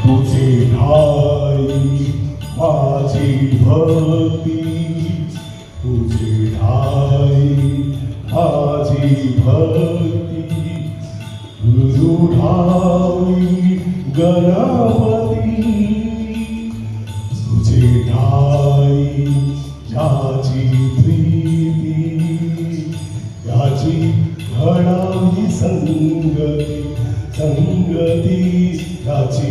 तुझे ठाई माझी भक्ती। तुझे ठाई माझी भक्ती। रुढावी गणपती। तुझे ठाई याची प्रीती। याची घडावी संगती संगती याची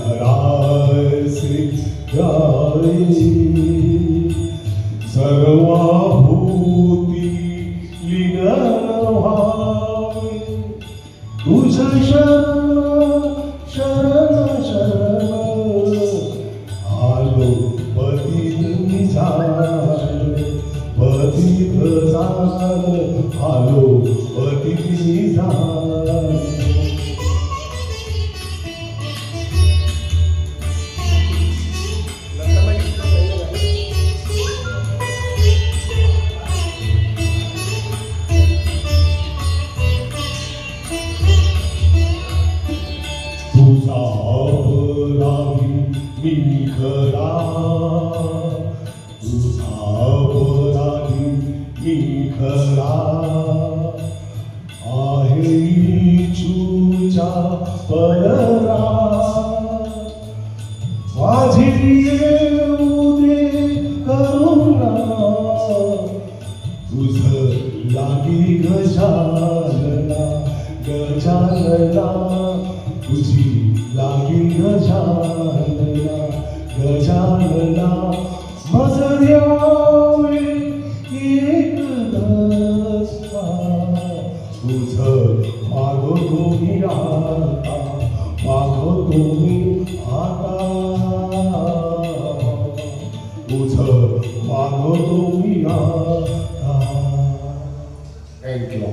धरणी धरायसे गाई सर्वाभूती लीन व्हावे तुझ शरण शरण शरण आलो पती झाल पतित झाल आलो पती झाल अपराधी मी खरा तुझा अपराधी मी खरा आहे इच्छूच्या पयरा माझी येऊ तुझ लागी বুঝ মাগো তুমি রাতা মাগো তুমি আতা বুঝ মাগো তুমি